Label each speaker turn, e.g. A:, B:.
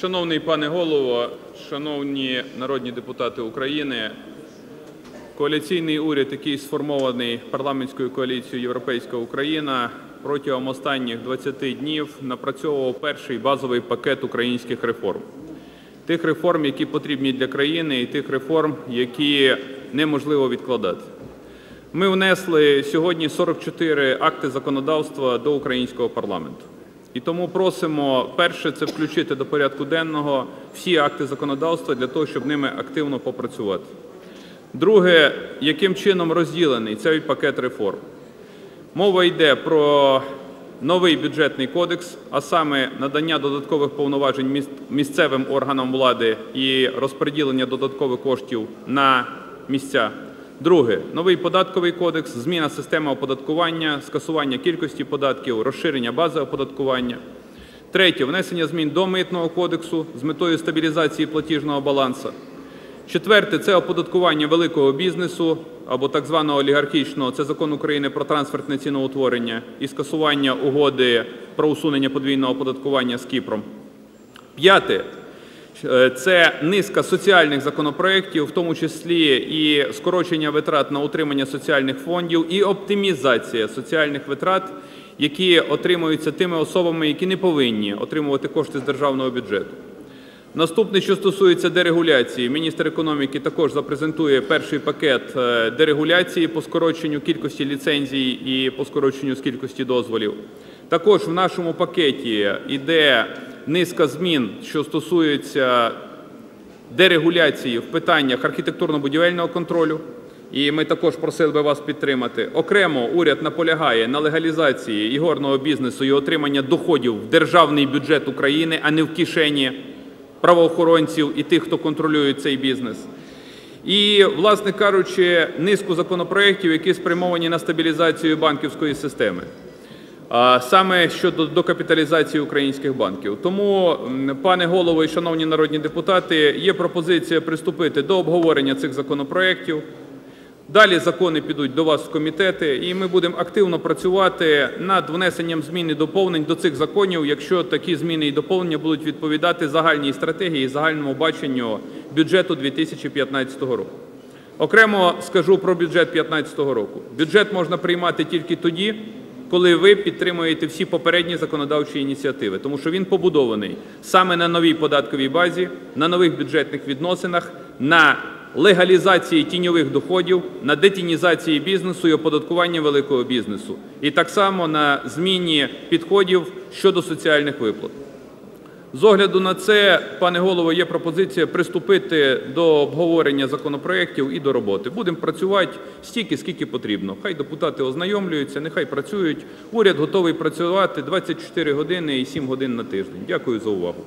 A: Шановний пане голово, шановні народні депутати України, коаліційний уряд, який сформований парламентською коаліцією Європейська Україна, протягом останніх 20 днів напрацьовував перший базовий пакет українських реформ. Тих реформ, які потрібні для країни, і тих реформ, які неможливо відкладати. Ми внесли сьогодні 44 акти законодавства до українського парламенту. І тому просимо перше це включити до порядку денного всі акти законодавства для того, щоб ними активно попрацювати. Друге, яким чином розділений цей пакет реформ. Мова йде про новий бюджетний кодекс, а саме надання додаткових повноважень місцевим органам влади і розподілення додаткових коштів на місця. Друге новий податковий кодекс, зміна системи оподаткування, скасування кількості податків, розширення бази оподаткування. Третє внесення змін до митного кодексу з метою стабілізації платіжного балансу. Четверте це оподаткування великого бізнесу або так званого олігархічного. Це закон України про трансфертне ціноутворення і скасування угоди про усунення подвійного оподаткування з Кіпром. П'яте це низка соціальних законопроєктів, в тому числі і скорочення витрат на утримання соціальних фондів, і оптимізація соціальних витрат, які отримуються тими особами, які не повинні отримувати кошти з державного бюджету. Наступне, що стосується дерегуляції, міністр економіки також запрезентує перший пакет е, дерегуляції по скороченню кількості ліцензій і по скороченню з кількості дозволів. Також в нашому пакеті йде низка змін, що стосуються дерегуляції в питаннях архітектурно-будівельного контролю. І ми також просили би вас підтримати. Окремо уряд наполягає на легалізації ігорного бізнесу і отримання доходів в державний бюджет України, а не в кишені правоохоронців і тих, хто контролює цей бізнес. І, власне кажучи, низку законопроєктів, які спрямовані на стабілізацію банківської системи, саме щодо докапіталізації українських банків. Тому, пане голово і шановні народні депутати, є пропозиція приступити до обговорення цих законопроєктів. Далі закони підуть до вас в комітети, і ми будемо активно працювати над внесенням змін і доповнень до цих законів, якщо такі зміни і доповнення будуть відповідати загальній стратегії і загальному баченню бюджету 2015 року. Окремо скажу про бюджет 2015 року. Бюджет можна приймати тільки тоді, коли ви підтримуєте всі попередні законодавчі ініціативи, тому що він побудований саме на новій податковій базі, на нових бюджетних відносинах, на легалізації тіньових доходів, на детінізації бізнесу і оподаткуванні великого бізнесу, і так само на зміні підходів щодо соціальних виплат. З огляду на це, пане голово, є пропозиція приступити до обговорення законопроєктів і до роботи. Будемо працювати стільки, скільки потрібно. Хай депутати ознайомлюються, нехай працюють. Уряд готовий працювати 24 години і 7 годин на тиждень. Дякую за увагу.